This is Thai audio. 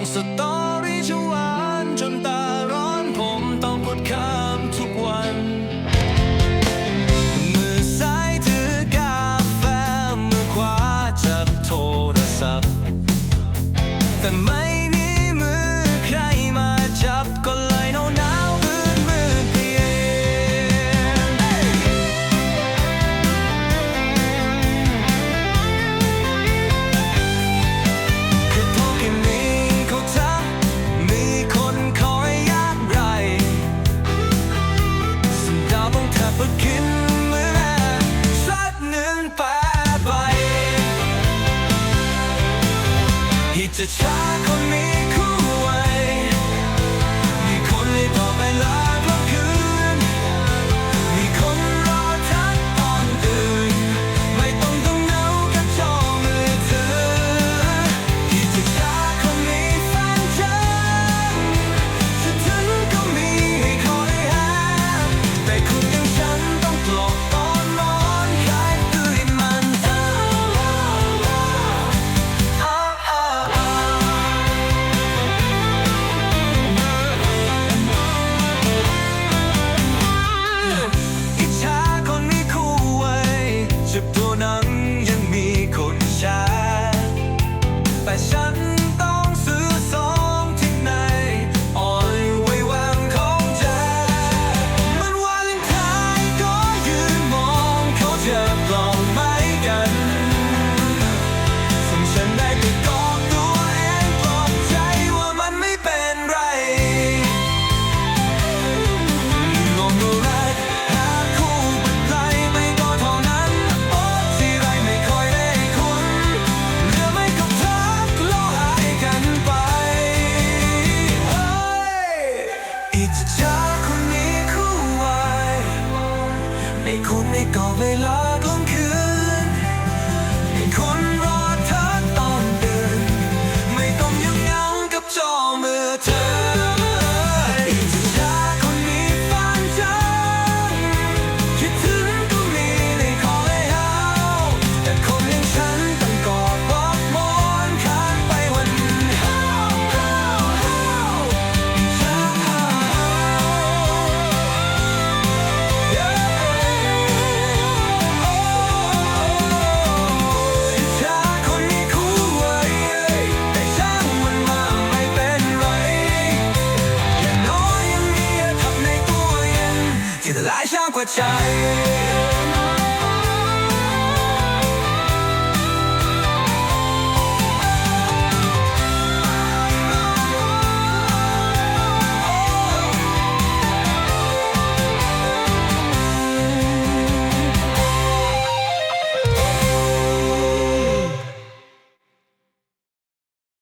Ang sa ที่จะช้าคนนี้ ไอ้คนในกรอบเวลาของ A child.